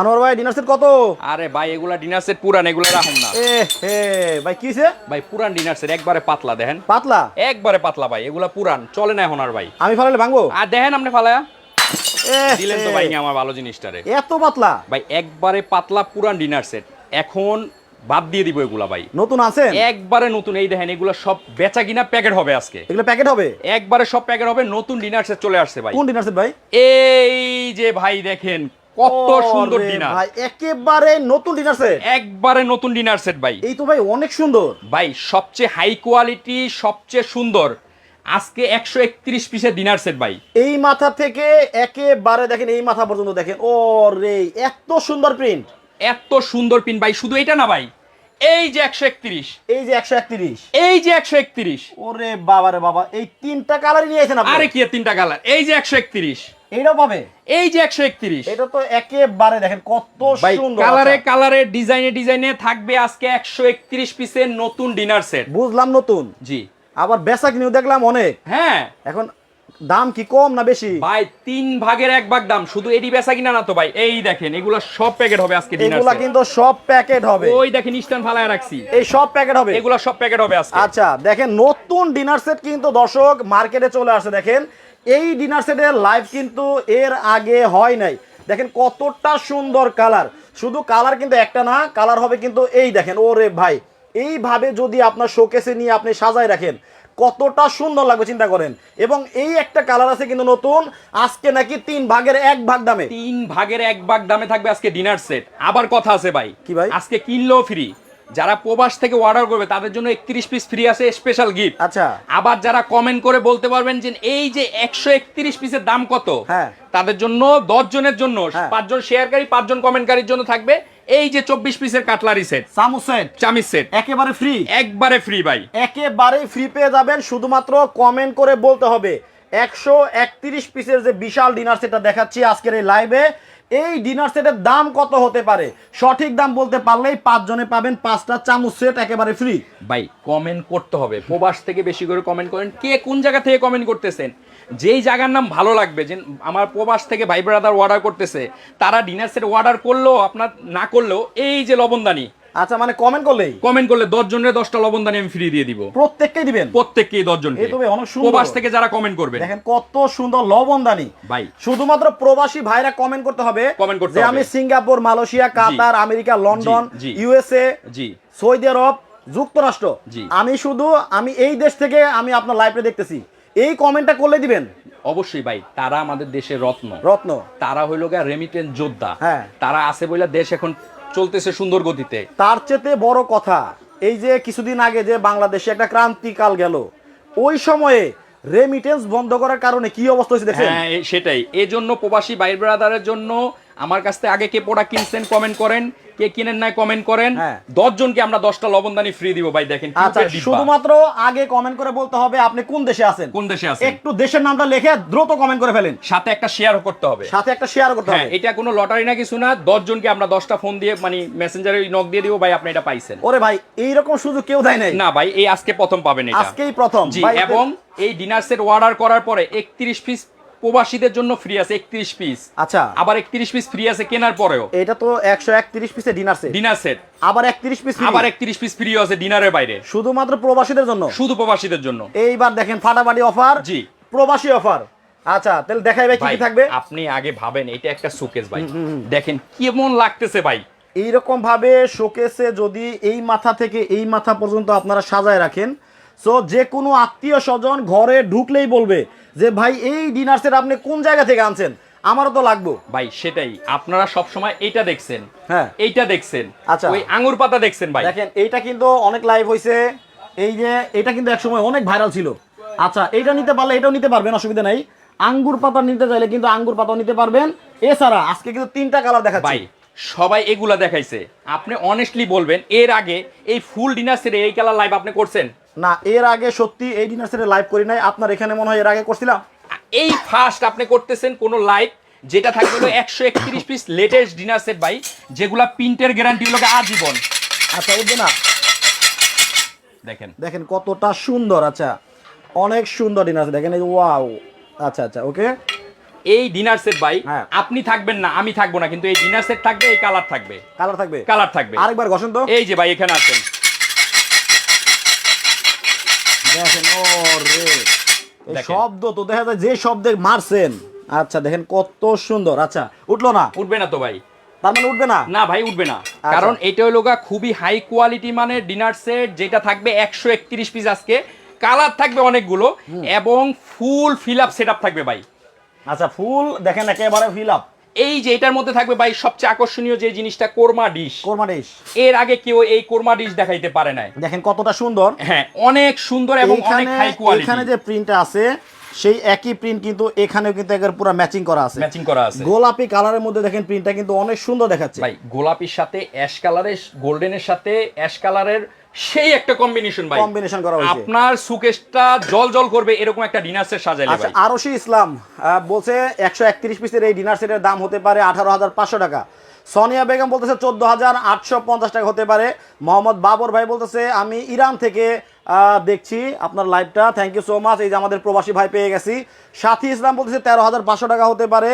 আনোয়ার ভাই dinner set কত? আরে ভাই এগুলা ডিনার সেট পুরান এগুলা রাখুন না। এ হে ভাই কিছে ভাই পুরান ডিনার সেট একবারে পাতলা দেখেন। পাতলা? একবারে পাতলা ভাই এগুলা পুরান চলে না এখন আর ভাই। আমি ফালালে ভাঙবো? আর দেখেন আপনি ফালায়া। দিলেন তো ভাই আমার ভালো জিনিসটারে। এত পাতলা? ভাই একবারে পাতলা পুরান ডিনার সেট এখন বাদ দিয়ে দিব এগুলা ভাই। নতুন আছেন? একবারে নতুন এই দেখেন এগুলা সব বেচা কিনা প্যাকেট হবে আজকে। এগুলো প্যাকেট হবে? একবারে সব প্যাকেট হবে নতুন ডিনার সেট চলে আসছে ভাই। কোন ডিনার সেট ভাই? এই যে ভাই দেখেন কত সুন্দর ডিনার ভাই একেবারে নতুন ডিনার সেট একবারে নতুন ডিনার সেট ভাই। এই তো ভাই অনেক সুন্দর। ভাই সবচেয়ে হাই কোয়ালিটি সবচেয়ে সুন্দর। আজকে একশো একত্রিশ পিসের ডিনার সেট ভাই। এই মাথা থেকে একেবারে দেখেন এই মাথা পর্যন্ত দেখেন। ও রে এত সুন্দর প্রিন্ট এত সুন্দর প্রিন্ট ভাই। শুধু এটা না ভাই। এই যে একশো একত্রিশ। এই যে একশো একত্রিশ। এই যে একশো একত্রিশ। ওরে বাবা রে বাবা এই তিনটা কালারই নিয়েছেন আপনি। আরে কি তিনটা কালার এই যে একশো একত্রিশ। এইটাও পাবে? এই যে একশো একত্রিশ। এটা তো একেবারে দেখেন কত সুন্দর কালারে কালারে ডিজাইনে ডিজাইনে থাকবে আজকে একশো একত্রিশ পিসের নতুন ডিনার সেট বুঝলাম নতুন। জি। আবার বেচা কিনেও দেখলাম অনেক। হ্যাঁ। এখন দাম কি কম না বেশি? ভাই তিন ভাগের এক ভাগ দাম। শুধু এডি বেচা কিনা না তো ভাই। এই দেখেন এগুলো সব প্যাকেট হবে আজকে ডিনার এগুলা কিন্তু সব প্যাকেট হবে। ওই দেখেন ইস্টার্ন ফালায় রাখছি। এই সব প্যাকেট হবে? এগুলো সব প্যাকেট হবে আজকে। আচ্ছা দেখেন নতুন ডিনার সেট কিন্তু দর্শক মার্কেটে চলে আসছে দেখেন। এই ডিনার সেটের লাইভ কিন্তু এর আগে হয় নাই। দেখেন কতটা সুন্দর কালার শুধু কালার কিন্তু একটা না কালার হবে কিন্তু এই দেখেন। ওরে ভাই এইভাবে যদি আপনার শোকেসে নিয়ে আপনি সাজায় রাখেন কতটা সুন্দর লাগবে চিন্তা করেন। এবং এই একটা কালার আছে কিন্তু নতুন আজকে নাকি তিন ভাগের এক ভাগ দামে। তিন ভাগের এক ভাগ দামে থাকবে আজকে ডিনার সেট আবার কথা আছে ভাই। কি ভাই? আজকে কিনলেও ফ্রি যারা প্রবাস থেকে অর্ডার করবে তাদের জন্য একত্রিশ পিস ফ্রি আছে স্পেশাল গিফট আচ্ছা। আবার যারা কমেন্ট করে বলতে পারবেন যে এই যে একশো একত্রিশ পিসের দাম কত? হ্যাঁ। তাদের জন্য দশ জনের জন্য হ্যাঁ। পাঁচজন শেয়ারকারী পাঁচজন কমেন্টকারীর জন্য থাকবে। এই যে চব্বিশ পিসের কাটলারি সেট সামু সেট চামিজ সেট একেবারে ফ্রি একবারে ফ্রি ভাই। একেবারে ফ্রি পেয়ে যাবেন শুধুমাত্র কমেন্ট করে বলতে হবে। একশো একত্রিশ পিসের যে বিশাল ডিনার সেটটা দেখাচ্ছি আজকের এই লাইভে এই ডিনার সেটের দাম কত হতে পারে? সঠিক দাম বলতে পারলেই পাঁচজনে পাবেন পাঁচটা চামচ সেট একেবারে ফ্রি ভাই কমেন্ট করতে হবে। প্রবাস থেকে বেশি করে কমেন্ট করেন। কে কোন জায়গা থেকে কমেন্ট করতেছেন? যেই জায়গার নাম ভালো লাগবে যে আমার প্রবাস থেকে ভাই ব্রাদার অর্ডার করতেছে তারা ডিনার সেট অর্ডার করলেও আপনার না করলেও এই যে লবণদানি। আচ্ছা মানে কমেন্ট করলেই? কমেন্ট করলে দশ জনের দশটা লবণদানি আমি ফ্রি দিয়ে দিব। প্রত্যেককেই দিবেন? প্রত্যেককেই দশ জনকে। এই অনেক সুন্দর। প্রবাস থেকে যারা কমেন্ট করবে। দেখেন কত সুন্দর লবণদানি। ভাই। শুধুমাত্র প্রবাসী ভাইরা কমেন্ট করতে হবে কমেন্ট করতে হবে। আমি Singapore Malaysia Qatar America London. USA জি। সৌদি আরব যুক্তরাষ্ট্র। আমি শুধু আমি এই দেশ থেকে আমি আপনার লাইভে দেখতেছি। এই কমেন্টটা করলে দিবেন? অবশ্যই ভাই তারা আমাদের দেশের রত্ন। রত্ন। তারা হইল গা রেমিটেন্স যোদ্ধা। হ্যাঁ। তারা আছে বলে দেশ এখন চলতেছে সুন্দর গতিতে। তার চেতে বড় কথা এই যে কিছুদিন আগে যে বাংলাদেশে একটা ক্রান্তিকাল গেল ওই সময়ে রেমিটেন্স বন্ধ করার কারণে কি অবস্থা হয়েছে দেখেন হ্যাঁ সেটাই। এই জন্য প্রবাসী ভাই ব্রাদারের জন্য আমার কাছ থেকে আগে কে প্রোডাক্ট কিনছেন কমেন্ট করেন। কে কিনেন নাই কমেন্ট করেন। হ্যাঁ। দশ জনকে আমরা দশটা লবণদানি ফ্রি দিব ভাই দেখেন আচ্ছা। শুধুমাত্র আগে কমেন্ট করে বলতে হবে আপনি কোন দেশে আছেন? কোন দেশে আছেন? একটু দেশের নামটা লিখে দ্রুত কমেন্ট করে ফেলেন। সাথে একটা শেয়ার করতে হবে। সাথে একটা শেয়ার করতে হ্যাঁ হবে। এটা কোনো লটারি না কিছু না। দশ জনকে আমরা দশটা ফোন দিয়ে মানে মেসেঞ্জারে নক দিয়ে দিব ভাই আপনি এটা পাইছেন। ওরে ভাই এইরকম সুযোগ কেউ দেয় নাই। না ভাই এই আজকে প্রথম পাবেন এটা। আজকেই প্রথম। এবং এই ডিনার সেট অর্ডার করার পরে একত্রিশ পিস প্রবাসীদের জন্য ফ্রি আছে একত্রিশ পিস আচ্ছা। আবার একত্রিশ পিস ফ্রি আছে কেনার পরেও। এটা তো একশো একত্রিশ পিসে ডিনার সেট ডিনার সেট আবার একত্রিশ পিস আবার একত্রিশ পিস ফ্রি আছে ডিনারের বাইরে। শুধুমাত্র প্রবাসীদের জন্য? শুধু প্রবাসীদের জন্য। এইবার দেখেন ফাটাফাটি অফার জি। প্রবাসী অফার আচ্ছা তাহলে দেখাই ভাই কি কি থাকবে। আপনি আগে ভাবেন এটা একটা শোকেস ভাই। দেখেন কেমন লাগতেছে ভাই। এইরকম ভাবে শোকেসে যদি এই মাথা থেকে এই মাথা পর্যন্ত আপনারা সাজায় রাখেন সো যে কোনো আত্মীয় স্বজন ঘরে ঢুকলেই বলবে যে ভাই এই ডিনার সেট আপনি কোন জায়গা থেকে আনছেন? আমারও তো লাগবো। ভাই সেটাই। আপনারা সব সময় এইটা দেখছেন। হ্যাঁ। এইটা দেখছেন। আচ্ছা। ওই আঙ্গুর পাতা দেখছেন ভাই। দেখেন এইটা কিন্তু অনেক লাইভ হয়েছে এই যে এটা কিন্তু একসময় অনেক ভাইরাল ছিল। আচ্ছা এইটা নিতে পারলে এটাও নিতে পারবেন অসুবিধা নাই। আঙ্গুর পাতা নিতে চাইলে কিন্তু আঙ্গুর পাতাও নিতে পারবেন। এছাড়া আজকে কিন্তু তিনটা কালার দেখাচ্ছি। ভাই সবাই এগুলা দেখাইছে। আপনি অনেস্টলি বলবেন এর আগে এই ফুল ডিনার সেটে এই কালার লাইভ আপনি করছেন? না এর আগে সত্যি এই ডিনার সেটে লাইভ করি নাই। আপনার এখানে মনে হয় এর আগে করছিলাম? এই ফার্স্ট আপনি করতেছেন কোনো লাইভ যেটা থাকবে হলো একশো একত্রিশ পিস লেটেস্ট ডিনার সেট ভাই যেগুলা প্রিন্টের গ্যারান্টি হলো আজীবন। আচ্ছা উঠবে না দেখেন। দেখেন কতটা সুন্দর আচ্ছা। অনেক সুন্দর ডিনার সেট দেখেন এই ওয়াও আচ্ছা আচ্ছা ওকে এই ডিনার সেট ভাই হ্যাঁ। আপনি থাকবেন না আমি থাকব না কিন্তু এই ডিনার সেট থাকবে এই কালার থাকবে। কালার থাকবে? কালার থাকবে। আরেকবার ঘষেন তো। এই যে ভাই এখানে আছেন দেখেন ও রে শব্দ তো দেখা যায় যে শব্দে মারছেন। আচ্ছা দেখেন কত সুন্দর। আচ্ছা উঠল না? উঠবে না তো ভাই। তার মানে উঠবে না? না ভাই উঠবে না। আচ্ছা। কারণ এটা হলো খুবই হাই কোয়ালিটি মানের ডিনার সেট যেটা থাকবে একশো একত্রিশ পিস আজকে। কালার থাকবে অনেকগুলো এবং ফুল ফিল আপ সেট থাকবে ভাই। আচ্ছা ফুল দেখেন একেবারে ফিল আপ এই যে এটার মধ্যে থাকবে ভাই সবচেয়ে আকর্ষণীয় যে জিনিসটা কোরমা ডিশ। কোরমা ডিশ। এর আগে কেউ এই কোরমা ডিশ দেখাইতে পারে নাই। দেখেন কতটা সুন্দর। হ্যাঁ অনেক সুন্দর এবং অনেক হাই কোয়ালিটি এখানে যে প্রিন্টটা আছে সেই একই প্রিন্ট কিন্তু এখানেও কিন্তু একবার পুরো ম্যাচিং করা আছে। ম্যাচিং করা আছে। গোলাপি কালারের মধ্যে দেখেন প্রিন্টটা কিন্তু অনেক সুন্দর দেখাচ্ছে। ভাই গোলাপির সাথে অ্যাশ কালারের গোল্ডেনের সাথে অ্যাশ কালারের সেই একটা কম্বিনেশন ভাই। কম্বিনেশন করা হয়েছে। আপনার সুকেশটা জল জল করবে এরকম একটা ডিনার সেট সাজাইলে ভাই। আচ্ছা আরশি ইসলাম বলছে একশো একত্রিশ পিসের এই ডিনার সেটের দাম হতে পারে আঠারো হাজার পাঁচশো টাকা। সোনিয়া বেগম বলতেছে চোদ্দ হাজার আটশো পঞ্চাশ টাকা হতে পারে। মোহাম্মদ বাবর ভাই বলতেছে আমি ইরান থেকে আহ, দেখছি আপনার লাইভটা থ্যাংক ইউ সো মাচ এই যে আমাদের প্রবাসী ভাই পেয়ে গেছি। সাথী ইসলাম বলতেছে তেরো হাজার পাঁচশো টাকা হতে পারে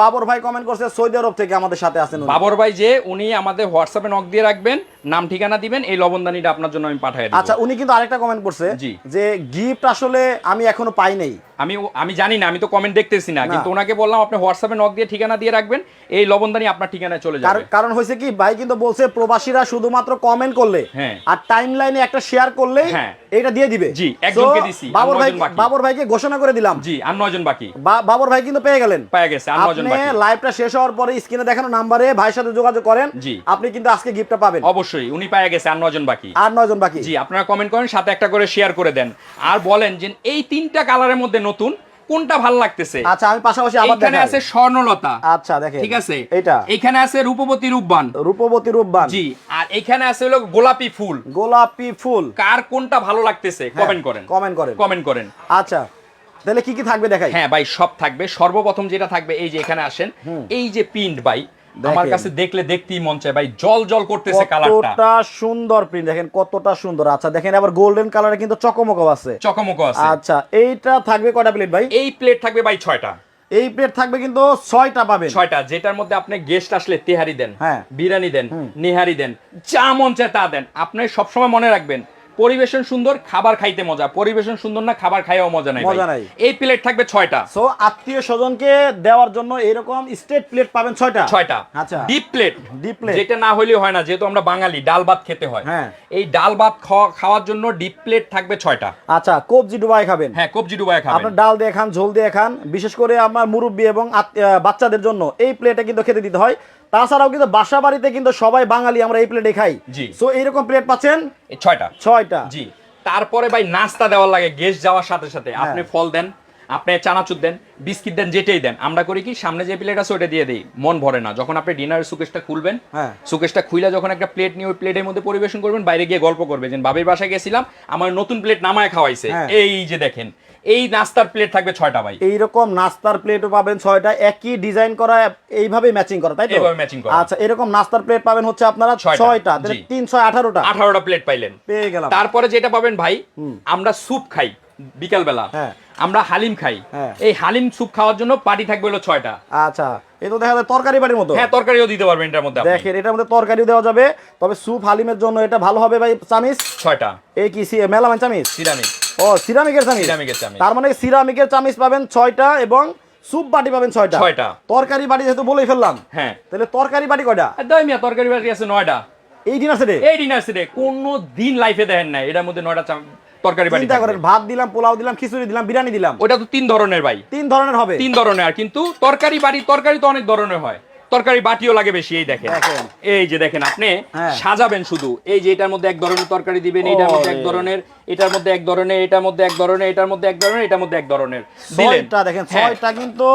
বাবর ভাই কমেন্ট করছে সৌদি আরব থেকে আমাদের সাথে আছেন বাবর ভাই যে উনি আমাদের হোয়াটসঅ্যাপে নক দিয়ে রাখবেন নাম ঠিকানা দিবেন এই লবণদানিটা আপনার জন্য আমি দেব আচ্ছা উনি কিন্তু আরেকটা কমেন্ট করছে যে গিফট আসলে আমি এখনও পাই নাই আমি আমি জানি না আমি তো কমেন্ট দেখতেছি না। কিন্তু ওনাকে বললাম আপনি হোয়াটসঅ্যাপে নক দিয়ে ঠিকানা দিয়ে রাখবেন এই লবণদানি আপনার ঠিকানায় চলে যাবে কারণ হয়েছে কি ভাই কিন্তু বলছে প্রবাসীরা শুধুমাত্র কমেন্ট করলে হ্যাঁ। আর টাইম লাইনে একটা শেয়ার করলে হ্যাঁ। এটা দিয়ে দিবে। জি, একজনকে দিছি, বাবর ভাই বাবর ভাইকে ঘোষণা করে দিলাম। জি আর নয়জন বাকি। বাবর ভাই কিন্তু পেয়ে গেলেন। পেয়ে গেছে আর নয়জন বাকি। আপনি লাইভটা শেষ হওয়ার পরে স্ক্রিনে দেখানো নম্বরে ভাইয়ের সাথে যোগাযোগ করেন। জি। আপনি কিন্তু আজকে গিফটটা পাবেন। অবশ্যই উনি পেয়ে গেছে আর নয়জন বাকি। আর নয়জন বাকি। জি আপনারা কমেন্ট করেন সাথে একটা করে শেয়ার করে দেন। আর বলেন যে এই তিনটা কালারের মধ্যে নতুন কোনটা ভালো লাগতেছে? আচ্ছা আমি পাশাপাশি আবার এখানে আছে স্বর্ণলতা। আচ্ছা দেখেন। ঠিক আছে? এটা এখানে আছে রূপবতী রূপবান। রূপবতী রূপবান। জি আর এখানে আছে হলো গোলাপি ফুল। গোলাপি ফুল। কার কোনটা ভালো লাগতেছে? কমেন্ট করেন। কমেন্ট করেন। কমেন্ট করেন। আচ্ছা তাহলে কি কি থাকবে দেখাই? হ্যাঁ ভাই সব থাকবে। সর্বপ্রথম যেটা থাকবে এই যে এখানে আসেন এই যে পিন্ট ভাই আমার কাছে দেখলে দেখতেই মন চায় ভাই জল জল করতেছে কালারটা কতটা সুন্দর প্রিন্ট দেখেন কতটা সুন্দর। আচ্ছা দেখেন আবার গোল্ডেন কালারে কিন্তু চকমকো আছে। চকমকো আছে। আচ্ছা এইটা থাকবে কয়টা প্লেট ভাই? এই প্লেট থাকবে ভাই ছয়টা। এই প্লেট থাকবে কিন্তু ছয়টা পাবেন। ছয়টা যেটার মধ্যে আপনি গেস্ট আসলে তেহারি দেন হ্যাঁ। বিরিয়ানি দেন নেহারি দেন যা মন চায় তা দেন। আপনি সবসময় মনে রাখবেন পরিবেশন সুন্দর খাবার খাইতে মজা। পরিবেশন সুন্দর না খাবার খাইও মজা নাই মজা নাই। এই প্লেট থাকবে ছয়টা। সো আত্মীয় স্বজনকে দেওয়ার জন্য এরকম স্টেট প্লেট পাবেন ছয়টা? ছয়টা। আচ্ছা। Deep plate Deep plate। যেটা না হলেও হয় না যেহেতু আমরা বাঙালি ডাল ভাত খেতে হয়। হ্যাঁ। এই ডাল ভাত খাওয়া- খাওয়ার জন্য ডিপ প্লেট থাকবে ছয়টা। আচ্ছা কবজি ডুবাই খাবেন। হ্যাঁ কবজি ডুবাই খাবেন। আপনার ডাল দিয়ে খান ঝোল দিয়ে খান বিশেষ করে আমার মুরব্বী এবং বাচ্চাদের জন্য। এই প্লেটে কিন্তু খেতে দিতে হয়। তাছাড়াও কিন্তু বাসা বাড়িতে কিন্তু সবাই বাঙালি আমরা এই প্লেটে খাই। সো এইরকম প্লেট পাচ্ছেন? ছয়টা। ছয়টা। জি। তারপরে ভাই নাস্তা দেওয়ার লাগে গেস্ট যাওয়ার সাথে সাথে। হ্যাঁ। আপনি ফল দেন আপনি চানাচুর দেন বিস্কিট দেন যেটাই দেন। আমরা করি কি সামনে যে প্লেট আছে ওটা দিয়ে দিই। মন ভরে না। যখন আপনি ডিনারের সুকেশটা খুলবেন হ্যাঁ। সুকেশটা খুলে যখন একটা প্লেট নিয়ে ওই প্লেটের মধ্যে পরিবেশন করবেন বাইরে গিয়ে গল্প করবে যে বাবির বাসায় গেছিলাম আমার নতুন প্লেট নামায় খাওয়াইছে। হ্যাঁ। এই যে দেখেন এই নাস্তার প্লেট থাকবে ছয়টা ভাই। এইরকম নাস্তার প্লেটও পাবেন ছয়টা একই ডিজাইন করা এইভাবে ম্যাচিং করা তাই তো? এইভাবে matching করা। আচ্ছা এরকম নাস্তার প্লেট পাবেন হচ্ছে আপনারা ছয়টা। তিন ছয় আঠারোটা। আঠারোটা প্লেট পাইলেন। পেয়ে গেলাম। তারপরে যেটা পাবেন ভাই আমরা স্যুপ খাই বিকাল বেলা হ্যাঁ। আমরা হালিম খাই। হ্যাঁ। এই হালিম স্যুপ খাওয়ার জন্য পার্টি থাকবে হলো ছয়টা। আচ্ছা এই তো দেখা যায় তরকারি বাড়ির মতো। হ্যাঁ তরকারিও দিতে পারবেন এটার মধ্যে। দেখেন এটার মধ্যে তরকারিও দেওয়া যাবে। তবে স্যুপ হালিমের জন্য এটা ভালো হবে ভাই চামিচ? ছয়টা। এই কি সি- মেলামাইন চামিচ? সিরামিক। ও সিরামিকের চামিচ। সিরামিকের চামিচ। তার মানে সিরামিকের চামিচ পাবেন ছয়টা এবং স্যুপ বাটি পাবেন ছয়টা। ছয়টা। তরকারি বাটি যেহেতু বলেই ফেললাম হ্যাঁ। তাহলে তরকারি বাটি কয়টা? দই মিয়া তরকারি বাটি আছে নয়টা। এই ডিনার সেটে এই ডিনার সেটে কোনো দিন লাইফে দেখেন নাই এটার মধ্যে নয়টা তরকারি বাটি চিন্তা করেন ভাত দিলাম পোলাও দিলাম খিচুড়ি দিলাম বিরিয়ানি দিলাম। ওটা তো তিন ধরনের ভাই। তিন ধরনের হবে। তিন ধরনের আর কিন্তু তরকারি বাটি তরকারি তো অনেক ধরনের হয়। তরকারি বাটিও লাগে বেশি এই দেখেন। দেখেন। এই যে দেখেন আপনি হ্যাঁ। সাজাবেন শুধু। এই যে এটার মধ্যে এক ধরনের তরকারি দিবেন এটার মধ্যে এক ধরনের এটার মধ্যে এক ধরনের এটার মধ্যে এক ধরনের এটার মধ্যে এক ধরনের এটার মধ্যে এক ধরনের। ছয়টা দেখেন হ্যাঁ। ছয়টা কিন্তু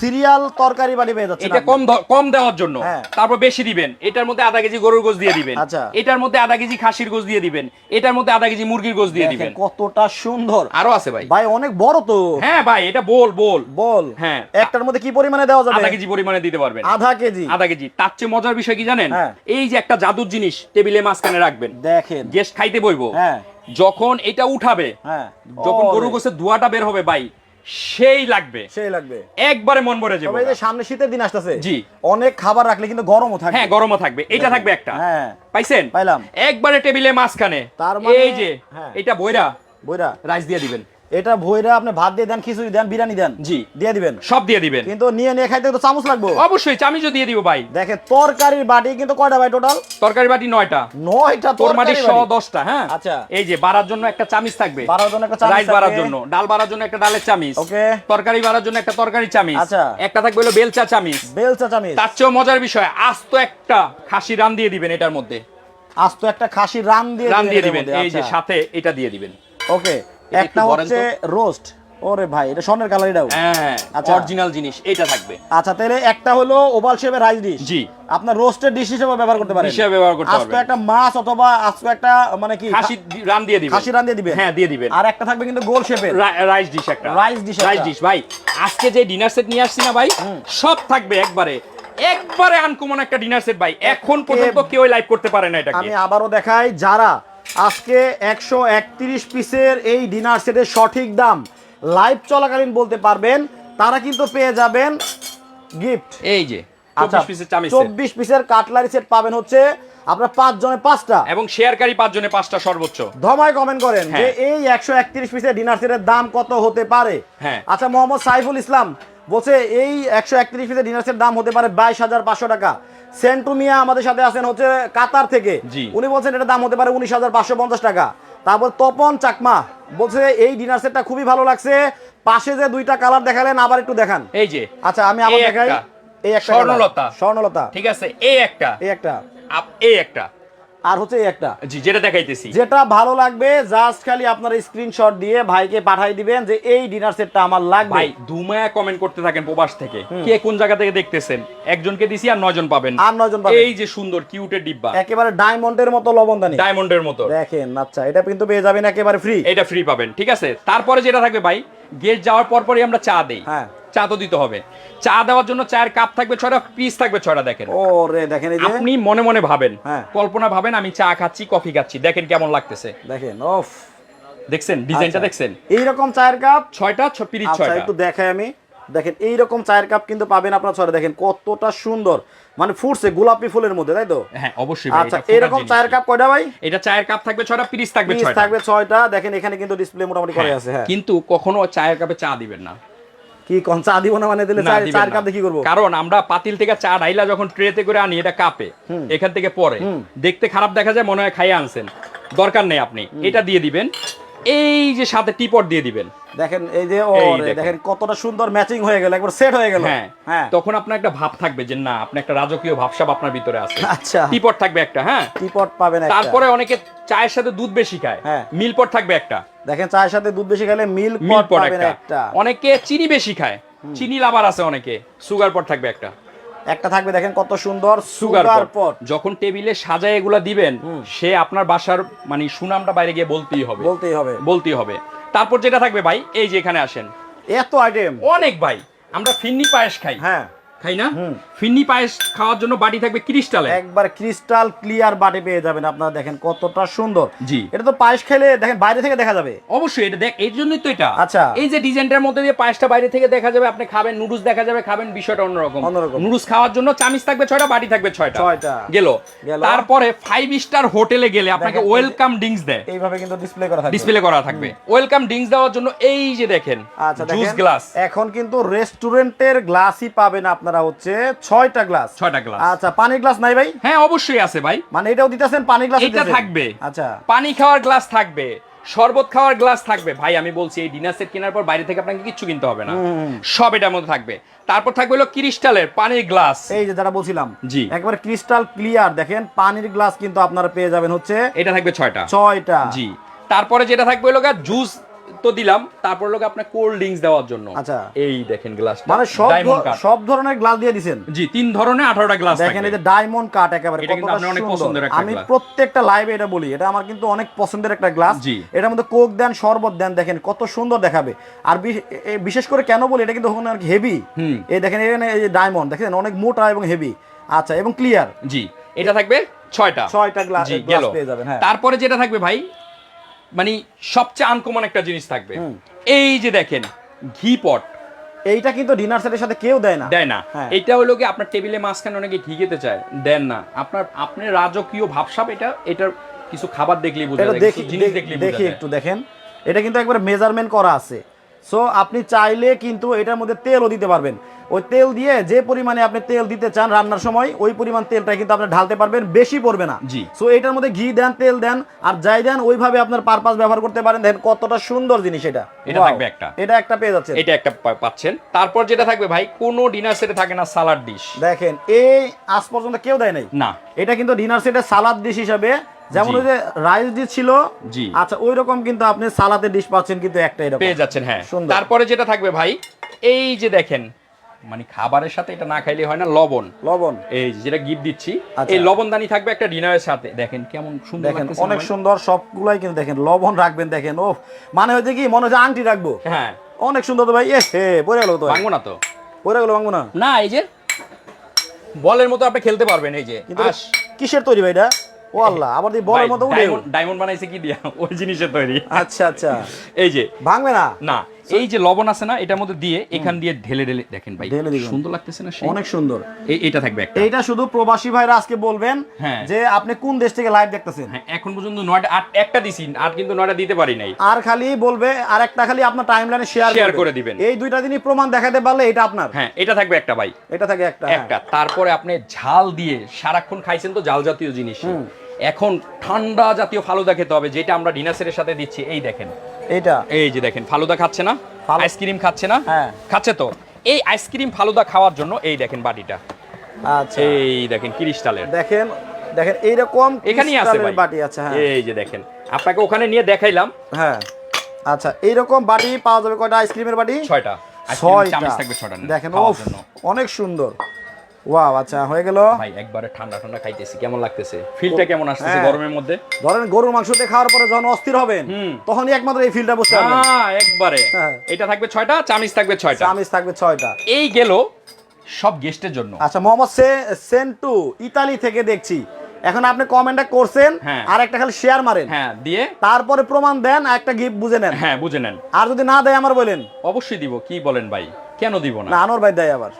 সিরিয়াল তরকারি বাটি পেয়ে যাচ্ছে এটা কম কম দেওয়ার জন্য। হ্যাঁ। তারপর বেশি দিবেন। এটার মধ্যে আধা কেজি গরুর গোশ দিয়ে দিবেন। আচ্ছা। এটার মধ্যে আধা কেজি খাসির গোশ দিয়ে দিবেন। এটার মধ্যে আধা কেজি মুরগির গোশ দিয়ে দিবেন। কতটা সুন্দর। আরও আছে ভাই। ভাই অনেক বড় তো। হ্যাঁ ভাই এটা বল বল। বল। হ্যাঁ। একটার মধ্যে কি পরিমাণে দেওয়া যাবে? আধা কেজি পরিমাণে দিতে পারবেন। আধা কেজি। আধা কেজি। তার চেয়ে মজার বিষয় কি জানেন? হ্যাঁ। এই যে একটা জাদুর জিনিস টেবিলে মাঝখানে রাখবেন। দেখেন। গেস্ট খাইতে বইবো। হ্যাঁ। যখন এটা উঠাবে হ্যাঁ। যখন গরু গোসের ধোয়াটা বের হবে বাই সেই লাগবে। সেই লাগবে। একবারে মন ভরে যাবে এই যে সামনে শীতের দিন আসতেছে জি। অনেক খাবার রাখলে কিন্তু গরমও থাকে হ্যাঁ গরমও থাকবে। এটা থাকবে একটা। হ্যাঁ। পাইছেন? পাইলাম। একবারে টেবিলে মাঝখানে। তার মানে- এই যে হ্যাঁ। এটা বইরা বইরা। রাইস দিয়ে দিবেন। এটা ভইরা আপনি ভাত দিয়ে দেন খিচুড়ি দেন বিরিয়ানি দেন জি। দিয়ে দিবেন। সব দিয়ে দিবেন। কিন্তু নিয়ে নিয়ে খাইতে তো চামচ লাগবে। অবশ্যই চামিচও দিয়ে দিব ভাই। দেখেন তরকারির বাটি কিন্তু কয়টা ভাই টোটাল তরকারি বাটি নয়টা। নয়টা তোর মাটি তরকারি সহ বাটি। দশটা হ্যাঁ? আচ্ছা। এই যে বাড়ার জন্য একটা চামিচ থাকবে। বাড়ার জন্য একটা চামচ রাইস বাড়ার জন্য। ডাল বাড়ার জন্য একটা ডালের চামিচ। ওকে। তরকারি বাড়ার জন্য একটা তরকারি চামিচ। আচ্ছা। একটা থাকবে হলো বেলচা চামিচ। বেলচা চামিচ। তার চেয়েও মজার বিষয় আস্ত একটা খাসি রান দিয়ে দিবেন এটার মধ্যে। আজ তো একটা খাসি রান দিয়ে রান দিয়ে দিবেন। এই যে আচ্ছা। সাথে এটা দিয়ে দিবেন। ওকে। একটা হচ্ছে রোস্ট। ওরে ভাই এটা স্বর্ণের কালার এটাও হ্যাঁ আচ্ছা। অরিজিনাল জিনিস এটা থাকবে। আচ্ছা তাহলে একটা হলো ওভাল শেপের রাইস ডিশ জি। আপনার রোস্টের ডিশ হিসেবে ব্যবহার করতে পারেন। হিসেবে ব্যবহার করতে পারবেন। একটা মাছ অথবা আস্ত একটা মানে কি খাসি রান দিয়ে দিবেন। খাসি রান দিয়ে দিবেন। হ্যাঁ দিয়ে দিবেন। আর একটা থাকবে কিন্তু গোল শেপের রাইস ডিশ একটা। Dish একটা। রাইস ডিশ ভাই আজকে যে ডিনার সেট নিয়ে আসছি না ভাই সব থাকবে একবারে। একবারে আনকমন একটা ডিনার সেট ভাই। এখন পর্যন্ত কেউ লাইভ করতে পারে না এটাকে। আমি আবারও দেখাই যারা আজকে একশো একত্রিশ পিসের এই ডিনার সেটের সঠিক দাম লাইভ চলাকালীন বলতে পারবেন তারা কিন্তু পেয়ে যাবেন গিফট এই যে আচ্ছা 24 পিসের চামিচ set। চব্বিশ পিসের কাটলারি সেট পাবেন হচ্ছে আপনার পাঁচ জনে পাঁচটা এবং শেয়ারকারী পাঁচ জনে পাঁচটা সর্বোচ্চ ধমায় কমেন্ট করেন যে হ্যাঁ। এই একশো একত্রিশ পিসের ডিনার সেটের দাম কত হতে পারে হ্যাঁ। আচ্ছা মোহাম্মদ সাইফুল ইসলাম বলছে এই একশো একত্রিশ পিসের ডিনার দাম হতে পারে বাইশ হাজার পাঁচশো টাকা। সেন্টু মিয়া আমাদের সাথে আছেন হচ্ছে কাতার থেকে। উনি বলছেন এটার দাম হতে পারে উনিশ হাজার পাঁচশো পঞ্চাশ টাকা। তারপর তপন চাকমা বলছে এই ডিনার সেটটা খুবই ভালো লাগছে। পাশে যে দুইটা কালার দেখালেন আবার একটু দেখান। এই যে আচ্ছা আমি আবার দেখাই। এই একটা স্বর্ণলতা। স্বর্ণলতা। ঠিক আছে এই একটা। এই একটা। এই একটা। আর হচ্ছে একটা। জি যেটা দেখাইতেছি। যেটা ভালো লাগবে জাস্ট খালি আপনারা স্ক্রিনশট দিয়ে ভাইকে পাঠাই দিবেন যে এই ডিনার সেটটা আমার লাগবে। ভাই দুমায়া কমেন্ট করতে থাকেন প্রবাস থেকে। কে কোন জায়গা থেকে দেখতেছেন? একজনকে দিছি আর নয়জন পাবেন। আর নয়জন পাবেন। এই যে সুন্দর কিউটের ডিব্বা। একেবারে ডায়মন্ডের মতো লবণদানি। ডায়মন্ডের মতো। দেখেন আচ্ছা এটা কিন্তু পেয়ে যাবেন একেবারে ফ্রি এটা ফ্রি পাবেন ঠিক আছে? তারপরে যেটা থাকবে ভাই গেট যাওয়ার পর পরই আমরা চা দেই। হ্যাঁ। চা তো দিতে হবে। চা দেওয়ার জন্য চায়ের কাপ থাকবে ছয়টা পিস থাকবে ছয়টা দেখেন। ও রে দেখেন এই যে। আপনি মনে মনে ভাবেন হ্যাঁ। কল্পনা ভাবেন আমি চা খাচ্ছি কফি খাচ্ছি দেখেন কেমন লাগতেছে। দেখেন ওফ। দেখছেন? ডিজাইনটা আচ্ছা। দেখছেন? এইরকম চায়ের কাপ? ছয়টা পিরিচ আচ্ছা ছয়টা। একটু দেখাই আমি। দেখেন এইরকম চায়ের কাপ কিন্তু পাবেন আপনারা ছড়ে দেখেন কতটা সুন্দর। মানে ফুটছে গোলাপি ফুলের মধ্যে তাই তো? হ্যাঁ অবশ্যই আচ্ছা এরকম চায়ের কাপ কয়টা ভাই? এটা চায়ের কাপ থাকবে ছয়টা পিরিচ থাকবে ছয়টা। থাকবে ছয়টা। দেখেন এখানে কিন্তু ডিসপ্লে মোটামুটি করে আছে হ্যাঁ। কিন্তু কখনো চায়ের কাপে চা দিবেন না। কি কোন চা দিব না মানে দিলে না। কাপ দেখি কি করব? কারণ আমরা পাতিল থেকে চা ডাইলা যখন ট্রেতে করে আনি এটা কাপে। এখান থেকে পরে। দেখতে খারাপ দেখা যায় মনে হয় খাইয়ে আনছেন। দরকার নেই আপনি। এটা দিয়ে দিবেন। এই যে সাথে টিপট দিয়ে দিবেন। দেখেন এই যে দেখেন। কতটা সুন্দর ম্যাচিং হয়ে গেল একবার সেট হয়ে গেল। হ্যাঁ হ্যাঁ। তখন আপনার একটা ভাব থাকবে যে না আপনি একটা রাজকীয় ভাবসাব আপনার ভিতরে আছে। আচ্ছা। টিপট থাকবে একটা হ্যাঁ? টিপট পাবেন তারপরে অনেকে চায়ের সাথে দুধ বেশি খায়। হ্যাঁ। মিলপট থাকবে একটা। দেখেন চায়ের সাথে দুধ বেশি খেলে মিল পট পাবেন একটা। অনেকে চিনি বেশি খায়। চিনি লাভার আছে অনেকে। সুগার পট থাকবে একটা। একটা থাকবে দেখেন কত সুন্দর সুগার পট যখন টেবিলে সাজায় এগুলা দিবেন সে আপনার বাসার মানে সুনামটা বাইরে গিয়ে বলতেই হবে। বলতেই হবে। বলতেই হবে। তারপর যেটা থাকবে ভাই এই যে এখানে আসেন। এত আইটেম অনেক ভাই আমরা ফিন্নি পায়েস খাই। হ্যাঁ। খাই না? ফিন্নি পায়েস খাওয়ার জন্য বাটি থাকবে ক্রিস্টালে একবার ক্রিস্টাল ক্লিয়ার বাটি পেয়ে যাবেন আপনারা দেখেন কতটা সুন্দর। জি। এটা তো পায়েস খেলে দেখেন বাইরে থেকে দেখা যাবে। অবশ্যই এটা দেখ এর জন্যই তো এটা। আচ্ছা। এই যে ডিজাইনটার মধ্যে দিয়ে পায়েসটা বাইরে থেকে দেখা যাবে আপনি খাবেন নুডলস দেখা যাবে খাবেন বিষয়টা অন্যরকম। অন্যরকম। নুডলস খাওয়ার জন্য চামিচ থাকবে ছয়টা বাটি থাকবে ছয়টা। ছয়টা। গেল। তারপরে ফাইভ স্টার হোটেলে গেলে আপনাকে ওয়েলকাম দেয়। এইভাবে কিন্তু ডিসপ্লে করা থাকবে। ডিসপ্লে করা থাকবে। ওয়েলকাম দেওয়ার জন্য এই যে দেখেন আচ্ছা জুস গ্লাস এখন কিন্তু রেস্টুরেন্টের গ্লাসই পাবেন আপনারা হচ্ছে ছয়টা গ্লাস। ছয়টা গ্লাস। আচ্ছা পানির গ্লাস নাই ভাই? হ্যাঁ অবশ্যই আছে ভাই। মানে এটাও দিতেছেন পানির গ্লাস এটা থাকবে। আচ্ছা। পানি খাওয়ার গ্লাস থাকবে শরবত খাওয়ার গ্লাস থাকবে। ভাই আমি বলছি এই ডিনার সেট কেনার পর বাইরে থেকে আপনাকে কিচ্ছু কিনতে হবে না। সব এটার মধ্যে থাকবে। তারপর থাকবে হলো ক্রিস্টালের পানির গ্লাস। এই যে যারা বলছিলাম জি। একবার ক্রিস্টাল ক্লিয়ার দেখেন পানির গ্লাস কিন্তু আপনারা পেয়ে যাবেন হচ্ছে এটা থাকবে ছয়টা। ছয়টা। জি। তারপরে যেটা থাকবে হলো জুস তো দিলাম তারপর লোক আপনার কোল্ড ড্রিঙ্কস দেওয়ার জন্য। আচ্ছা। এই দেখেন গ্লাস মানে সব সব ধরনের গ্লাস দিয়ে দিছেন? জি তিন ধরনের আঠারোটা গ্লাস দেখেন এই যে ডায়মন্ড কাট একেবারে কতটা অনেক সুন্দর। পছন্দের একটা আমি প্রত্যেকটা লাইভে এটা বলি এটা আমার কিন্তু অনেক পছন্দের একটা গ্লাস। এটার মধ্যে কোক দেন শরবত দেন দেখেন কত সুন্দর দেখাবে। আর বিশেষ করে কেন বলি এটা কিন্তু অনেক হেভি। এই দেখেন এখানে এই যে ডায়মন্ড দেখেন অনেক মোটা এবং হেভি আচ্ছা এবং ক্লিয়ার জি এটা থাকবে ছয়টা। ছয়টা গ্লাস গ্লাস পেয়ে যাবেন হ্যাঁ। তারপরে যেটা থাকবে ভাই মানে সবচেয়ে আনকমন একটা জিনিস থাকবে। এই যে দেখেন ঘি পট এইটা কিন্তু ডিনার সেটের সাথে কেউ দেয় না। দেয় না। হ্যাঁ। এটা হলো কি আপনার টেবিলে মাঝখানে অনেকে ঘি খেতে চায় দেন না। আপনার আপনার রাজকীয় ভাবসাব এটা এটার কিছু খাবার দেখলেই বোঝা যায় দেখ- দেখি একটু দেখেন। এটা কিন্তু একবার মেজারমেন্ট করা আছে। সো আপনি চাইলে কিন্তু এটার মধ্যে তেলও দিতে পারবেন। ওই তেল দিয়ে যে পরিমাণে আপনি তেল দিতে চান রান্নার সময় ওই পরিমাণ তেলটা কিন্তু আপনি ঢালতে পারবেন বেশি পড়বে না। জি। সো এটার মধ্যে ঘি দেন তেল দেন আর যাই দেন ওইভাবে আপনার পারপাস ব্যবহার করতে পারেন। দেখেন কতটা সুন্দর জিনিস এটা। এটা থাকবে একটা। এটা একটা পেয়ে যাচ্ছে এটা একটা পাচ্ছেন। তারপর যেটা থাকবে ভাই কোনো ডিনার সেটে থাকে না সালাড ডিশ দেখেন এই আজ পর্যন্ত কেউ দেয় নাই। না। এটা কিন্তু ডিনার সেটের সালাদ ডিশ হিসাবে যেমন। ওই যে রাইস ডিশ ছিল জি। আচ্ছা ওই রকম কিন্তু আপনি সালাদের ডিশ পাচ্ছেন কিন্তু একটা এরকম। পেয়ে যাচ্ছেন হ্যাঁ। তারপরে যেটা থাকবে ভাই এই যে দেখেন মানে খাবারের সাথে এটা না খাইলে হয় না লবণ। লবণ। এই যেটা গিফট দিচ্ছি আচ্ছা। এই লবণদানি থাকবে একটা ডিনারের সাথে। দেখেন কেমন সুন্দর দেখেন অনেক? সুন্দর সবগুলাই কিন্তু দেখেন লবণ রাখবেন দেখেন ও মানে হচ্ছে কি মনে হচ্ছে আংটি রাখব। হ্যাঁ। অনেক সুন্দর তো ভাই এ হে পরে গেল তো ভাঙবো না তো। পরে গেল ভাঙবো না? না এই যে বলের মতো আপনি খেলতে পারবেন এই যে কিন্তু কিসের তৈরি ভাই এটা? ও আল্লাহ আবার দিয়ে বলের মতো উঠে ডায়মন্ড- ডায়মন্ড বানাইছে কি দিয়া? ওই জিনিসের তৈরি। আচ্ছা আচ্ছা। এই যে। ভাঙবে না? না। এই যে লবণ আছে না এটার মধ্যে দিয়ে এখান দিয়ে ঢেলে ঢেলে দেখেন ভাই। সুন্দর লাগতেছে না অনেক সুন্দর। এইটা থাকবে একটা। এইটা শুধু প্রবাসী ভাইরা আজকে বলবেন হ্যাঁ। যে আপনি কোন দেশ থেকে লাইভ দেখতেছেন? হ্যাঁ এখন পর্যন্ত নয়টা আট একটা দিছি আর কিন্তু নয়টা দিতে পারি নাই। আর খালি বলবে আর একটা খালি আপনার টাইম লাইনে শেয়ার Share করে দিবেন। এই দুইটা দিনই প্রমাণ দেখাতে পারলে এটা আপনার। হ্যাঁ এটা থাকবে একটা ভাই। এটা থাকে একটা হ্যাঁ। একটা। তারপরে আপনি ঝাল দিয়ে সারাক্ষণ খাইছেন তো জাল জাতীয় জিনিস। এখন ঠান্ডা জাতীয় ফালুদা খেতে হবে যেটা আমরা ডিনাসের সাথে দিচ্ছি। এই দেখেন এইটা। এই যে দেখেন ফালুদা খাচ্ছে না আইসক্রিম খাচ্ছে না। হ্যাঁ। খাচ্ছে তো? এই আইসক্রিম ফালুদা খাওয়ার জন্য এই দেখেন বাটিটা। আচ্ছা। এই দেখেন ক্রিস্টালের। দেখেন দেখেন এইরকম এখানেই আছে ভাই। বাটি আছে হ্যাঁ। এই যে দেখেন আপনাকে ওখানে নিয়ে দেখাইলাম। হ্যাঁ। আচ্ছা এইরকম বাটি পাওয়া যাবে কয়টা? আইসক্রিমের বাটি? ছয়টা। ছয়টা। চামচ থাকবে ছয়টা দেখেন অনেক সুন্দর। ওয়াও আচ্ছা হয়ে গেল। ভাই একবারে ঠান্ডা ঠান্ডা খাইতেছি কেমন লাগতেছে? ফিলটা কেমন আসতেছে হ্যাঁ। গরমের মধ্যে? ধরেন গরুর মাংস দিয়ে খাওয়ার পরে যখন অস্থির হবেন। তখনই একমাত্র এই ফিলটা বুঝতে পারবেন। হ্যাঁ একবারে। এটা থাকবে ছয়টা চামিচ থাকবে ছয়টা। চামিচ থাকবে ছয়টা। এই গেল সব গেস্টের জন্য। আচ্ছা মোহাম্মদ সেন্টু ইতালি থেকে দেখছি। এখন আপনি কমেন্টটা করছেন হ্যাঁ। আর একটা খালি শেয়ার মারেন। হ্যাঁ দিয়ে? তারপরে প্রমাণ দেন আর একটা গিফট বুঝে নেন। হ্যাঁ বুঝে নেন। আর যদি না দেয় আমার বলেন। অবশ্যই দিব কি বলেন ভাই? কেন দিব না? না আনোর ভাই দেয় আবার।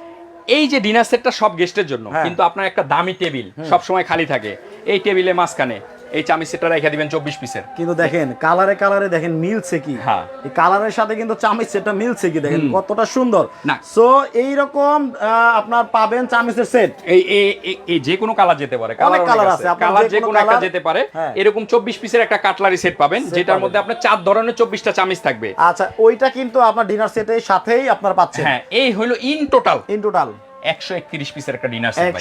এই যে ডিনার সেটটা সব গেস্টের জন্য হ্যাঁ। কিন্তু আপনার একটা দামি টেবিল সবসময় খালি থাকে এই টেবিলে মাঝখানে এই চামিচ সেটটা রেখে দিবেন চব্বিশ পিসের কিন্তু দেখেন কালারে কালারে দেখেন মিলছে কি? হ্যাঁ। এই কালারের সাথে কিন্তু চামিচ সেটটা মিলছে কি দেখেন? কতটা সুন্দর। না। সো এইরকম আহ, আপনার পাবেন চামিচের সেট এই এই- এই- এই যে কোনো কালার যেতে পারে অনেক colour আছে, কালার যে কোনো একটা যেতে পারে। হ্যাঁ। এরকম চব্বিশ পিসের একটা কাটলারি সেট পাবেন যেটার মধ্যে আপনার চার ধরনের চব্বিশটা চামিচ থাকবে। আচ্ছা ওইটা কিন্তু আপনার ডিনার সেটের সাথেই আপনার পাচ্ছেন। হ্যাঁ এই হলো ইন টোটাল ইন টোটাল একশো একত্রিশ পিসের একটা ডিনার সেট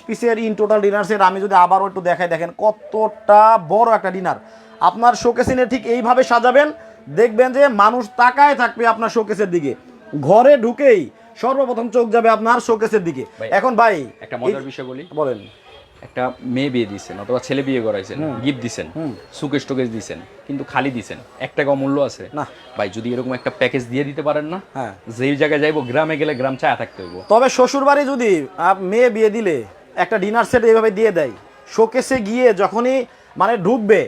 পিসের ইন টোটাল ডিনার সেট আমি যদি আবারও একটু দেখাই দেখেন কতটা বড় একটা ডিনার আপনার শোকেসিনে ঠিক এইভাবে সাজাবেন দেখবেন যে মানুষ তাকায় থাকবে আপনার শোকেসের দিকে। ঘরে ঢুকেই সর্বপ্রথম চোখ যাবে আপনার শোকেসের দিকে। এখন ভাই একটা মজার বিষয় বলি। বলেন। একটা মেয়ে বিয়ে দিচ্ছেন অথবা ছেলে বিয়ে করাইছেন গিফট দিছেন সুকেশ টোকেশ দিছেন কিন্তু খালি দিছেন। এক টাকা মূল্য আছে। না। ভাই যদি এরকম একটা প্যাকেজ দিয়ে দিতে পারেন না হ্যাঁ। যেই জায়গায় যাইবো গ্রামে গেলে গ্রাম চায়া থাকতে হইব। তবে শ্বশুর বাড়ি যদি মেয়ে বিয়ে দিলে একটা ডিনার সেট এইভাবে দিয়ে দেয় শোকেসে গিয়ে যখনই মানে ঢুকবে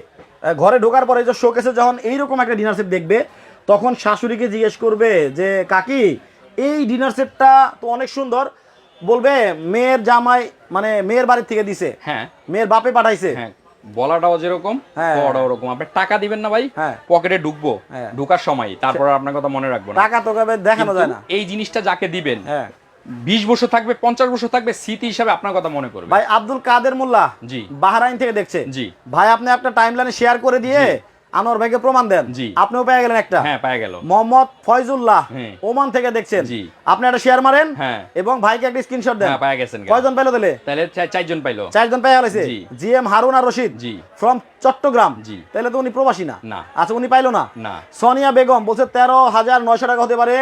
ঘরে ঢোকার পরে যে শোকেসে যখন এইরকম একটা ডিনার সেট দেখবে তখন শাশুড়িকে জিজ্ঞেস করবে যে কাকি এই ডিনার সেটটা তো অনেক সুন্দর বলবে মেয়ের জামাই মানে মেয়ের বাড়ির থেকে দিছে হ্যাঁ মেয়ের বাপে পাঠাইছে হ্যাঁ বলাটাও যেরকম হ্যাঁ। খাওয়াটাও ওরকম আপনি টাকা দিবেন না ভাই হ্যাঁ। পকেটে ঢুকবো হ্যাঁ। ঢুকার সময় তারপর আপনার কথা মনে রাখব না টাকা তো দেখানো যায় না এই জিনিসটা যাকে দিবেন হ্যাঁ বিশ বছর থাকবে পঞ্চাশ বছর থাকবে স্মৃতি হিসাবে আপনার কথা মনে করবে ভাই আব্দুল কাদের মোল্লা জি। বাহরাইন থেকে দেখছে জি। ভাই আপনি একটা টাইমলাইনে শেয়ার করে দিয়ে আনোয়ার ভাইকে প্রমাণ দেন জি। আপনিও পেয়ে গেলেন একটা হ্যাঁ পেয়ে গেল মোহাম্মদ ফয়জুল্লাহ হ্যাঁ। ওমান থেকে দেখছেন জি। আপনি একটা শেয়ার মারেন হ্যাঁ। এবং ভাইকে একটা স্ক্রিনশট দেন হ্যাঁ পেয়ে গেছেন কয়জন পেল দিলে তাহলে চারজন পাইলো চারজন পেয়ে গেছে জি। এম হারুন আর রশিদ জি। ফ্রম চট্টগ্রাম জি। তাহলে তো উনি প্রবাসী না না। আচ্ছা উনি পাইলো না না সোনিয়া বেগম বলছে তেরো হাজার নয়শো টাকা হতে পারে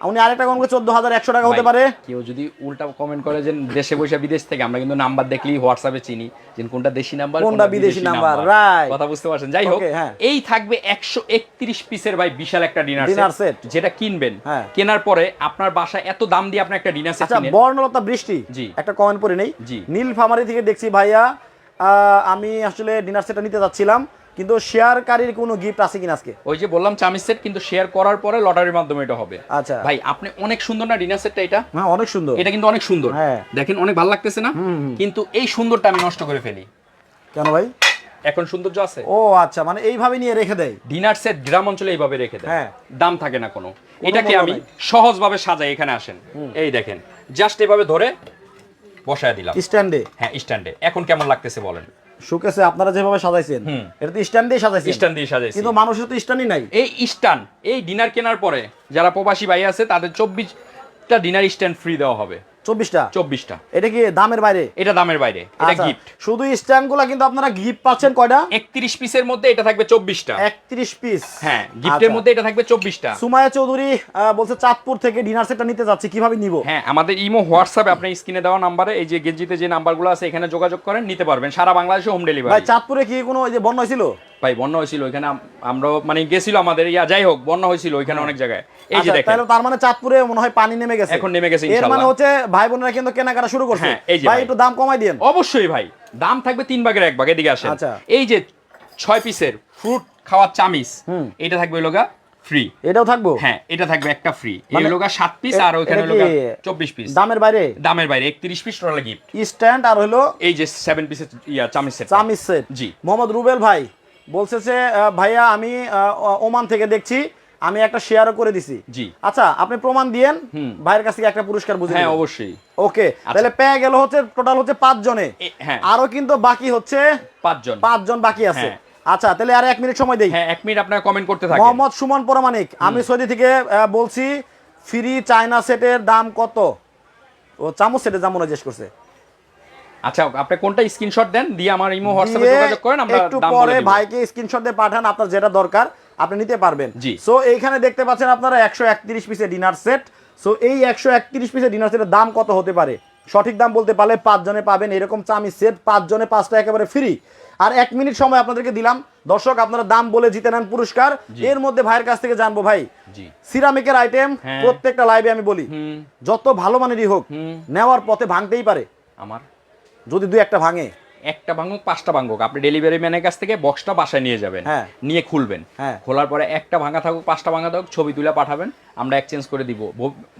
উনি আরেকটা কম করে চোদ্দ হাজার একশো টাকা হতে পারে কেউ যদি উল্টা কমেন্ট করে যে দেশে বসে বিদেশ থেকে আমরা কিন্তু নাম্বার দেখলেই হোয়াটসঅ্যাপে চিনি যে কোনটা দেশি নাম্বার কোনটা বিদেশি নাম্বার, right. কথা বুঝতে পারছেন যাই হোক হ্যাঁ। এই থাকবে একশো একত্রিশ পিসের ভাই বিশাল একটা ডিনার set। যেটা কিনবেন হ্যাঁ। কেনার পরে আপনার বাসায় এত দাম দিয়ে আপনি একটা ডিনার সেট আচ্ছা কিনেন বর্ণলতা বৃষ্টি জি। একটা কমেন্ট পড়ে নেই জি। নীল ফামারি থেকে দেখছি ভাইয়া আহ, আমি আসলে ডিনার সেটটা নিতে যাচ্ছিলাম কিন্তু শেয়ারকারীর কোনো গিফট আছে কিনা আজকে? ওই যে বললাম চামিজ সেট কিন্তু শেয়ার করার পরে লটারির মাধ্যমে এটা হবে। আচ্ছা। ভাই আপনি অনেক সুন্দর না ডিনার সেটটা এটা? হ্যাঁ অনেক সুন্দর। এটা কিন্তু অনেক সুন্দর। হ্যাঁ। দেখেন অনেক ভালো লাগতেছে না? কিন্তু এই সুন্দরটা আমি নষ্ট করে ফেলি। কেন ভাই? এখন সৌন্দর্য আছে? ও আচ্ছা মানে এইভাবে নিয়ে রেখে দেয়? ডিনার সেট গ্রাম অঞ্চলে এইভাবে রেখে দেয়। হ্যাঁ। দাম থাকে না কোনো। এটাকে আমি। সহজভাবে সাজাই এখানে আসেন। এই দেখেন জাস্ট এভাবে ধরে বসায় দিলাম। স্ট্যান্ডে? হ্যাঁ স্ট্যান্ডে। এখন কেমন লাগতেছে বলেন? শোকেসে আপনারা যেভাবে সাজাইছেন এটা তো স্ট্যান্ড দিয়ে সাজাইছেন। স্ট্যান্ড দিয়ে সাজাইছেন কিন্তু মানুষের তো স্ট্যান্ডই নাই। এই স্ট্যান্ড এই ডিনার কেনার পরে যারা প্রবাসী ভাই আছে তাদের চব্বিশটা ডিনার স্ট্যান্ড ফ্রি দেওয়া হবে। চব্বিশটা? চব্বিশটা। এটা কি দামের বাইরে? এটা দামের বাইরে। এটা আচ্ছা, গিফট শুধু স্ট্যান্ডগুলা কিন্তু আপনারা গিফট পাচ্ছেন কয়টা? একত্রিশ পিসের মধ্যে এটা থাকবে চব্বিশটা। একত্রিশ পিস। হ্যাঁ গিফটের মধ্যে এটা থাকবে চব্বিশটা। সুমায়া চৌধুরী বলছে চাঁদপুর থেকে ডিনার সেটটা নিতে যাচ্ছি কীভাবে নিব? হ্যাঁ আমাদের ইমো হোয়াটসঅ্যাপে আপনার স্ক্রিনে দেওয়া নাম্বারে এই যে গেঞ্জিতে যে নাম্বারগুলো আছে এখানে যোগাযোগ করেন নিতে পারবেন। সারা বাংলাদেশে হোম ভাই ডেলিভারি চাঁদপুরে কি কোনো ওই যে বন্যা হয়েছিল? ভাই বন্যা হয়েছিল ওইখানে আমরা মানে গেছিল আমাদের ইয়া যাই হোক বন্যা হয়েছিল ওইখানে অনেক জায়গায়। এই যে আচ্ছা, দেখেন। তাহলে তার মানে চাঁদপুরে মনে হয় পানি নেমে গেছে। এখন নেমে গেছে এর মানে হচ্ছে ভাই বোনেরা কিন্তু কেনাকাটা শুরু করছে। হ্যাঁ, ভাই। একটু দাম কমাই দিন অবশ্যই ভাই দাম থাকবে তিন ভাগের এক ভাগ এদিকে আসেন। আচ্ছা। এই যে ছয় পিসের ফ্রুট খাওয়ার চামিস এটা থাকবে লোগা ফ্রি এটাও থাকব? হ্যাঁ এটা থাকবে একটা ফ্রি এই মানে লোগা সাত পিস আর ওইখানে লোগা চব্বিশ পিস দামের বাইরে? দামের বাইরে একত্রিশ পিস টোটাল গিফট স্ট্যান্ড আর হলো এই যে সেভেন পিসের ইয়া চামিস সেট চামিজ সেট জি। মোহাম্মদ রুবেল ভাই বলছে যে ভাইয়া আমি ওমান থেকে দেখছি আমি একটা শেয়ারও করে দিছি। জি। আচ্ছা আপনি প্রমাণ দিয়েন ভাইয়ের কাছ থেকে একটা পুরস্কার বুঝে হ্যাঁ অবশ্যই। ওকে তাহলে পেয়ে গেল হচ্ছে টোটাল হচ্ছে পাঁচ জনে। হ্যাঁ। আরও কিন্তু বাকি হচ্ছে পাঁচজন পাঁচ জন বাকি আছে। হ্যাঁ। আচ্ছা তাহলে আর এক মিনিট সময় দেই। হ্যাঁ এক মিনিট আপনারা কমেন্ট করতে থাকেন। মোহাম্মদ সুমন পরমানিক আমি সৌদি থেকে বলছি ফ্রি চায়না সেটের দাম কত? ও চামচ সেটের দাম মনে হয় জিজ্ঞেস করছে। আচ্ছা আপনি কোনটা স্ক্রিনশট দেন? দিয়ে আমার ইমো হোয়াটসঅ্যাপে যোগাযোগ করেন আমরা একটু পরে ভাইকে স্ক্রিনশট দিয়ে পাঠান আপনার যেটা দরকার আপনি নিতে পারবেন। সো এইখানে দেখতে পাচ্ছেন আপনারা একশো একত্রিশ পিসের ডিনার সেট সো এই একশো একত্রিশ পিসের ডিনার সেটের দাম কত হতে পারে? সঠিক দাম বলতে পারলে পাঁচ জনে পাবেন এরকম চামি সেট পাঁচ জনে পাঁচটা একেবারে ফ্রি আর এক মিনিট সময় আপনাদেরকে দিলাম। দর্শক আপনারা দাম বলে জিতে নেন পুরস্কার। এর মধ্যে ভাইয়ের কাছ থেকে জানব ভাই। সিরামিকের আইটেম হ্যাঁ। প্রত্যেকটা লাইভে আমি বলি। যত ভালো মানেরই হোক নেওয়ার পথে ভাঙতেই পারে। আমার। যদি দুই একটা ভাঙে? একটা ভাঙুক পাঁচটা ভাঙুক। আপনি ডেলিভারি ম্যানের কাছ থেকে বক্সটা বাসায় নিয়ে যাবেন হ্যাঁ। নিয়ে খুলবেন। হ্যাঁ। খোলার পরে একটা ভাঙা থাকুক পাঁচটা ভাঙা থাকুক ছবি তুলে পাঠাবেন আমরা এক্সচেঞ্জ করে দিব।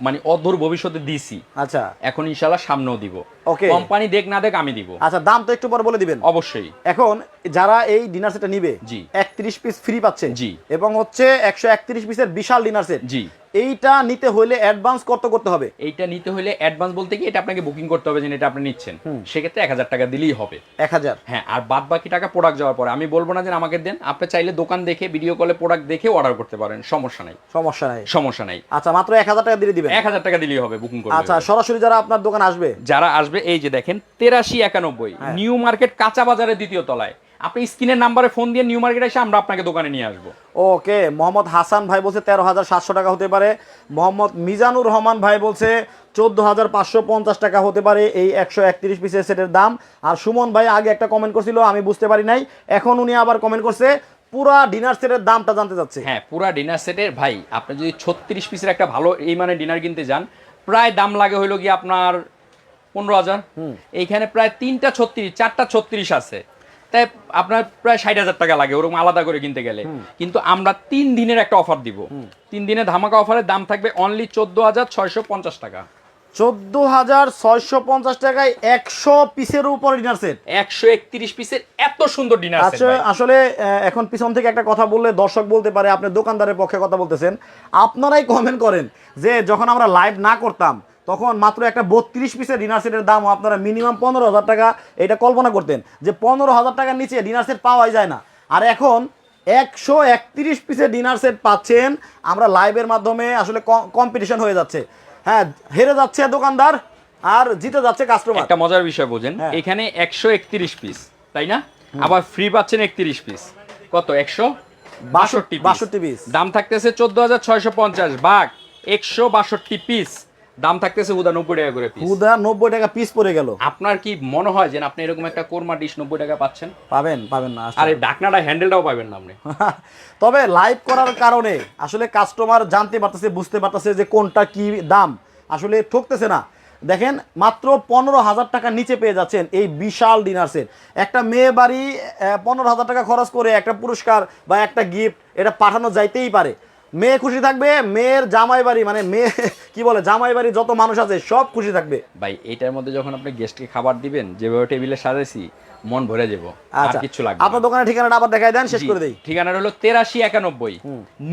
মানে অদূর ভবিষ্যতে দিছি আচ্ছা। এখন ইনশাল্লাহ সামনেও দিব। ওকে কোম্পানি দেখ না দেখ আমি দিব। আচ্ছা দাম তো একটু পরে বলে দিবেন। অবশ্যই। এখন যারা এই ডিনার সেটটা নিবে জি। একত্রিশ পিস ফ্রি পাচ্ছে। জি। এবং হচ্ছে একশো একত্রিশ পিসের বিশাল ডিনার সেট জি। এইটা নিতে হলে অ্যাডভান্স কত করতে হবে? এইটা নিতে হলে অ্যাডভান্স বলতে কি এটা আপনাকে বুকিং করতে হবে যে এটা আপনি নিচ্ছেন। সেক্ষেত্রে এক হাজার টাকা দিলেই হবে। এক হাজার। হ্যাঁ আর বাদ বাকি টাকা প্রোডাক্ট যাওয়ার পরে আমি বলব না যে আমাকে দেন আপনি চাইলে দোকান দেখে ভিডিও কলে প্রোডাক্ট দেখে অর্ডার করতে পারেন সমস্যা নাই। সমস্যা নাই। সমস্যা নাই। আচ্ছা মাত্র এক হাজার টাকা দিয়ে দিবেন। এক হাজার টাকা দিলেই হবে বুকিং করলে আচ্ছা সরাসরি যারা আপনার দোকান আসবে? যারা আসবে এই যে দেখেন তেরাশি একানব্বই হ্যাঁ। নিউ মার্কেট কাঁচা বাজারের দ্বিতীয় তলায়। আপনি স্ক্রিনের নাম্বারে ফোন দিয়ে নিউ মার্কেট এসে আমরা আপনাকে দোকানে নিয়ে আসব। ওকে মোহাম্মদ হাসান ভাই বলছে তেরো হাজার সাতশো টাকা হতে পারে। মোহাম্মদ মিজানুর রহমান ভাই বলছে চোদ্দ হাজার পাঁচশো পঞ্চাশ টাকা হতে পারে এই একশো একত্রিশ পিসের সেটের দাম। আর সুমন ভাই আগে একটা কমেন্ট করছিল আমি বুঝতে পারি নাই। এখন উনি আবার কমেন্ট করছে পুরা ডিনার সেটের দামটা জানতে চাচ্ছে। হ্যাঁ পুরা ডিনার সেটের ভাই আপনি যদি ছত্রিশ পিসের একটা ভালো এই মানে ডিনার কিনতে যান প্রায় দাম লাগে হইল কি আপনার পনেরো হাজার। এইখানে প্রায় তিনটা ছত্রিশ চারটা ছত্রিশ আছে। তাই আপনার প্রায় ষাট হাজার টাকা লাগে ওরকম আলাদা করে কিনতে গেলে। কিন্তু আমরা তিন দিনের একটা অফার দিব। তিন দিনের ধামাকা অফারের দাম থাকবে অনলি চোদ্দ হাজার ছয়শো পঞ্চাশ টাকা। চোদ্দ হাজার ছয়শো পঞ্চাশ টাকায় একশো পিসের উপর ডিনার সেট একশো একত্রিশ পিসের এত সুন্দর ডিনার আচ্ছা আসলে এখন পিছন থেকে একটা কথা বললে দর্শক বলতে পারে আপনি দোকানদারের পক্ষে কথা বলতেছেন। আপনারাই কমেন্ট করেন যে যখন আমরা লাইভ না করতাম তখন মাত্র একটা বত্রিশ পিসের ডিনার সেটের দাম আপনারা মিনিমাম পনেরো হাজার টাকা এটা কল্পনা করতেন যে পনেরো হাজার টাকার নিচে ডিনার সেট পাওয়াই যায় না। আর এখন একশো একত্রিশ পিসের ডিনার সেট পাচ্ছেন। আমরা লাইভের মাধ্যমে আসলে কম্পিটিশন হয়ে যাচ্ছে। হ্যাঁ হেরে যাচ্ছে দোকানদার আর জিতে যাচ্ছে কাস্টমার একটা মজার বিষয় বোঝেন হ্যাঁ। এখানে একশো একত্রিশ পিস তাই না? আবার ফ্রি পাচ্ছেন একত্রিশ পিস কত? একশো বাষট্টি বাষট্টি পিস দাম থাকতেছে চোদ্দ হাজার ছয়শো পঞ্চাশ বাঘ একশো বাষট্টি পিস দাম থাকতেছে উদা নব্বই টাকা করে পিস হুদা নব্বই টাকা পিস পড়ে গেল। আপনার কি মনে হয় যে আপনি এরকম একটা কোরমা ডিশ নব্বই টাকা পাচ্ছেন? পাবেন পাবেন না আর এই ডাকনাটা হ্যান্ডেলটাও পাবেন না আপনি। তবে লাইভ করার কারণে আসলে কাস্টমার জানতে পারতেছে বুঝতে পারতেছে যে কোনটা কি দাম। আসলে ঠকতেছে না। দেখেন মাত্র পনেরো হাজার টাকা নিচে পেয়ে যাচ্ছেন এই বিশাল ডিনার সেট একটা মেয়ে বাড়ি পনেরো হাজার টাকা খরচ করে একটা পুরস্কার বা একটা গিফট এটা পাঠানো যাইতেই পারে। মেয়ে খুশি থাকবে মেয়ের জামাই বাড়ি মানে মেয়ে কি বলে জামাই বাড়ি যত মানুষ আছে সব খুশি থাকবে। ভাই এটার মধ্যে যখন আপনি গেস্টকে খাবার দিবেন যেভাবে টেবিলে সাজাইছি মন ভরে যাব আর আচ্ছা কিছু লাগবে আপনার দোকানের ঠিকানাটা আবার দেখাই দেন শেষ করে দেই। ঠিকানাটা হলো তেরাশি একানব্বই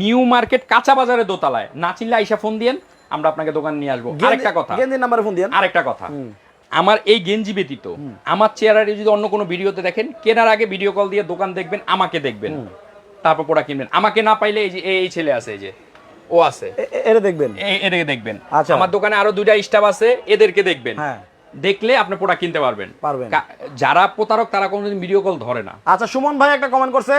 নিউ মার্কেট কাঁচা বাজারে দোতলায়। না চিনলে আইসা ফোন দিয়েন আমরা আপনাকে দোকান নিয়ে আসব। আরেকটা কথা। গেন্দির নাম্বারে ফোন দিন আরেকটা কথা। আমার এই গেঞ্জি ব্যতীত আমার চেহারাটি যদি অন্য কোনো ভিডিওতে দেখেন কেনার আগে ভিডিও কল দিয়ে দোকান দেখবেন আমাকে দেখবেন। তারপর প্রোডাক্ট কিনবেন। আমাকে না পাইলে এই যে এই ছেলে আছে এই যে ও আছে। এটা দেখবেন? এটাকে দেখবেন। আচ্ছা। আমার দোকানে আরও দুইটা স্টাফ আছে এদেরকে দেখবেন। হ্যাঁ। দেখলে আপনি প্রোডাক্ট কিনতে পারবেন। পারবেন। যারা প্রতারক তারা কোনোদিন ভিডিও কল ধরে না। আচ্ছা সুমন ভাই একটা কমেন্ট করছে।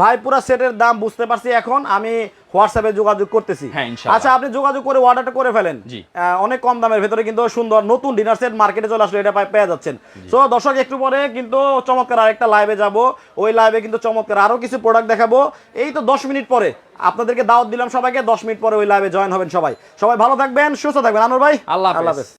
ভাই পুরো সেটের দাম বুঝতে পারছি এখন। আমি হোয়াটসঅ্যাপে যোগাযোগ করতেছি। হ্যাঁ, আচ্ছা আপনি যোগাযোগ করে অর্ডারটা করে ফেলেন। অনেক কম দামের ভেতরে কিন্তু সুন্দর নতুন ডিনার সেট মার্কেটে চলে আসলে এটা পেয়ে যাচ্ছেন। সো দর্শক একটু পরে কিন্তু চমৎকার আরেকটা লাইভে যাব। ওই লাইভে কিন্তু চমৎকার আরও কিছু প্রোডাক্ট দেখাবো। এই তো দশ মিনিট পরে। আপনাদেরকে দাওয়াত দিলাম সবাইকে। দশ মিনিট পরে ওই লাইভে জয়েন হবেন সবাই। সবাই ভালো থাকবেন সুস্থ থাকবেন। আনোর ভাই আল্লাহ। হাফেজ।